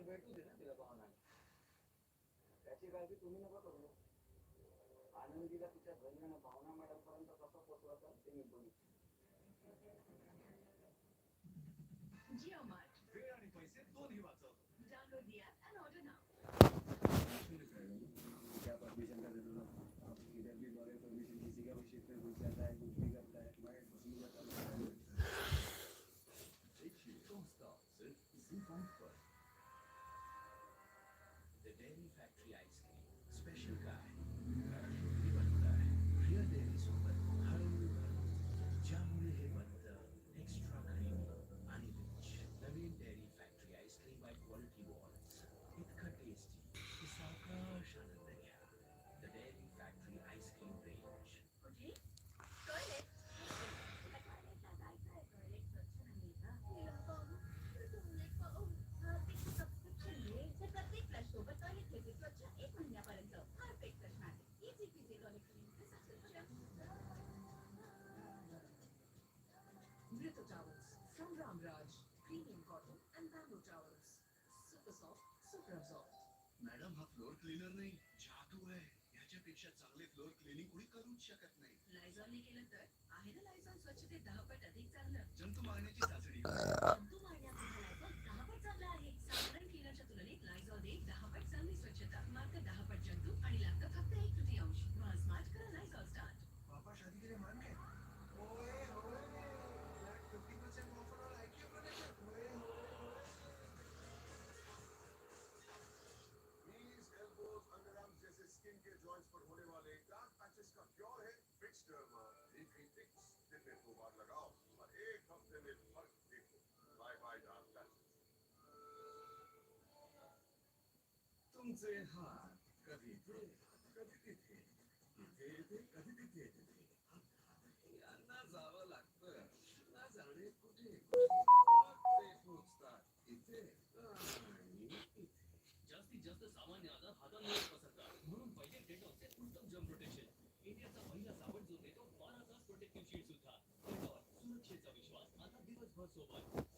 तर भेटू दे ना तिला भावना त्याची काळजी तुम्ही नका करू आनंदीला तिच्या आणि भावना मॅडम पर्यंत कसं पोचवायचं ते मी बघितलं Geo Mart. वेळ आणि पैसे दोन्ही वाचवतो Download the app and order now. Ramraj. Premium cotton and bamboo towels. Super soft, super absorbed. Madam हा फ्लोअर क्लीनर नाही जादू आहे याच्यापेक्षा चांगले फ्लोअर क्लिनिंग कोणी करूच शकत नाही लायझॉलने केलं तर आहे ना लायझॉल स्वच्छतेत दहा पट अधिक चांगलं जंतू मारण्याची चाचणी जंतू मारण्याचा लायझॉल दहा पट चांगला आहे साधारण क्लिनरच्या तुलनेत लायझॉल दे दहा पट चांगली स्वच्छता मात्र दहा तुमचे हात कधी कधी तिथे येते कधी तिथे येते यांना जावं लागतं ना जाणे कुठे ते पोचतात इथे आणि इथे जास्तीत जास्त सामान्य आजार हाताळण्यास पसरतात म्हणून पहिले डेटॉलचे उत्तम जम प्रोटेक्शन इंडियाचा पहिला साबण जो देतो बारा तास प्रोटेक्टिव्ह शीट सुद्धा. सुरक्षेचा विश्वास. आता दिवसभर सोबत.